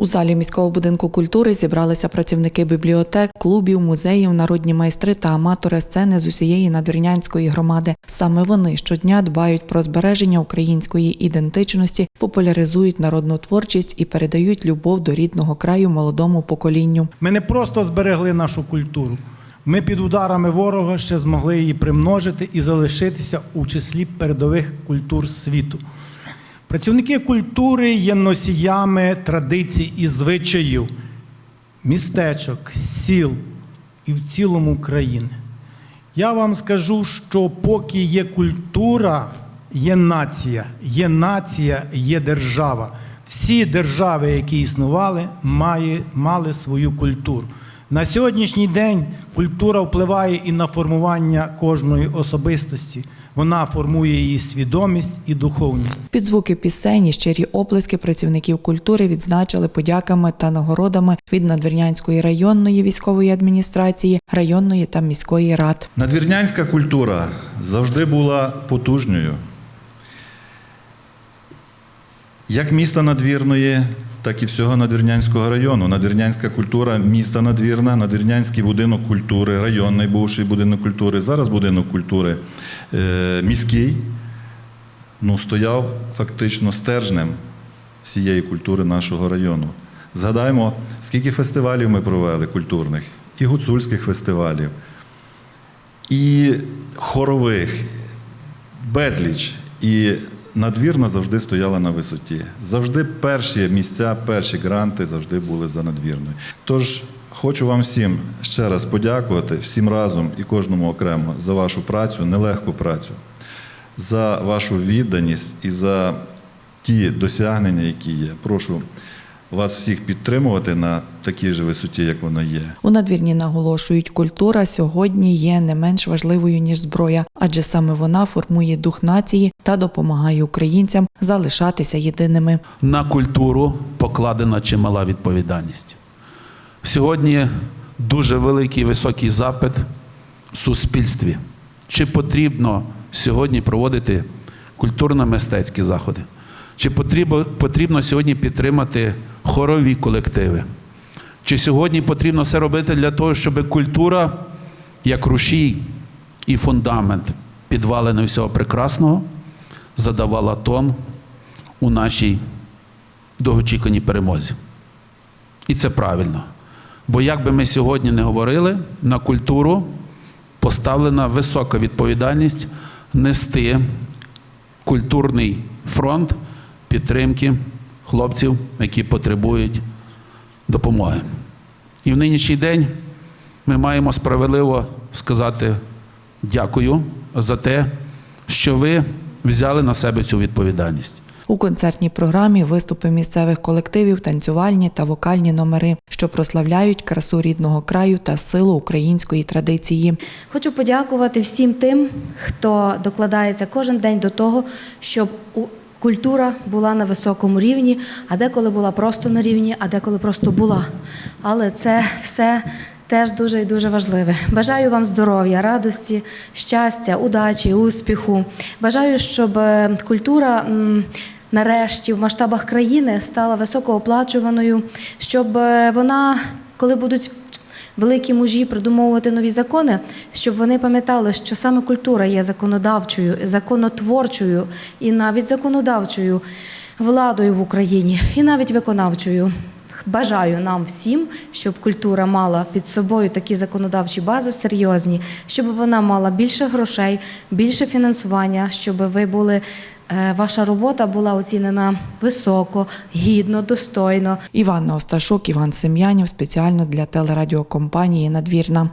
У залі міського будинку культури зібралися працівники бібліотек, клубів, музеїв, народні майстри та аматори сцени з усієї надвірнянської громади. Саме вони щодня дбають про збереження української ідентичності, популяризують народну творчість і передають любов до рідного краю молодому поколінню. Ми не просто зберегли нашу культуру. Ми під ударами ворога ще змогли її примножити і залишитися у числі передових культур світу. Працівники культури є носіями традицій і звичаїв містечок, сіл і в цілому країни. Я вам скажу, що поки є культура, є нація, є нація, є держава. Всі держави, які існували, мали свою культуру. На сьогоднішній день культура впливає і на формування кожної особистості. Вона формує її свідомість і духовність. Під звуки пісень і щирі оплески працівників культури відзначили подяками та нагородами від Надвірнянської районної військової адміністрації, районної та міської рад. Надвірнянська культура завжди була потужною. Як міста надвірної, так і всього Надвірнянського району. Надвірнянська культура міста Надвірна, Надвірнянський будинок культури, районний бувший будинок культури, зараз будинок культури е, міський, ну, стояв фактично стержнем всієї культури нашого району. Згадаємо, скільки фестивалів ми провели культурних, і гуцульських фестивалів, і хорових, безліч. І надвірна завжди стояла на висоті. Завжди перші місця, перші гранти завжди були за надвірною. Тож хочу вам всім ще раз подякувати, всім разом і кожному окремо за вашу працю, нелегку працю, за вашу відданість і за ті досягнення, які є. Прошу вас всіх підтримувати на такій же висоті, як вона є. У надвірні наголошують, культура сьогодні є не менш важливою ніж зброя, адже саме вона формує дух нації та допомагає українцям залишатися єдиними. на культуру покладена чимала відповідальність. Сьогодні дуже великий високий запит в суспільстві. Чи потрібно сьогодні проводити культурно-мистецькі заходи? Чи потрібно, потрібно сьогодні підтримати хорові колективи? Чи сьогодні потрібно все робити для того, щоб культура, як рушій і фундамент підвалини всього прекрасного, задавала тон у нашій довгоочікуваній перемозі. І це правильно. Бо як би ми сьогодні не говорили, на культуру поставлена висока відповідальність нести культурний фронт підтримки хлопців, які потребують допомоги. І в нинішній день ми маємо справедливо сказати дякую за те, що ви взяли на себе цю відповідальність. У концертній програмі виступи місцевих колективів, танцювальні та вокальні номери, що прославляють красу рідного краю та силу української традиції. Хочу подякувати всім тим, хто докладається кожен день до того, щоб у- культура була на високому рівні, а деколи була просто на рівні, а деколи просто була. Але це все теж дуже і дуже важливе. Бажаю вам здоров'я, радості, щастя, удачі, успіху. Бажаю, щоб е, культура. Нарешті в масштабах країни стала високооплачуваною, щоб е, вона, коли будуть великі мужі придумовувати нові закони, щоб вони пам'ятали, що саме культура є законодавчою, законотворчою і навіть законодавчою владою в Україні, і навіть виконавчою. Бажаю нам всім, щоб культура мала під собою такі законодавчі бази серйозні, щоб вона мала більше грошей, більше фінансування, щоб ви були. е, Ваша робота була оцінена високо, гідно, достойно. Іванна Осташук, Іван Сем'янів спеціально для телерадіокомпанії Надвірна.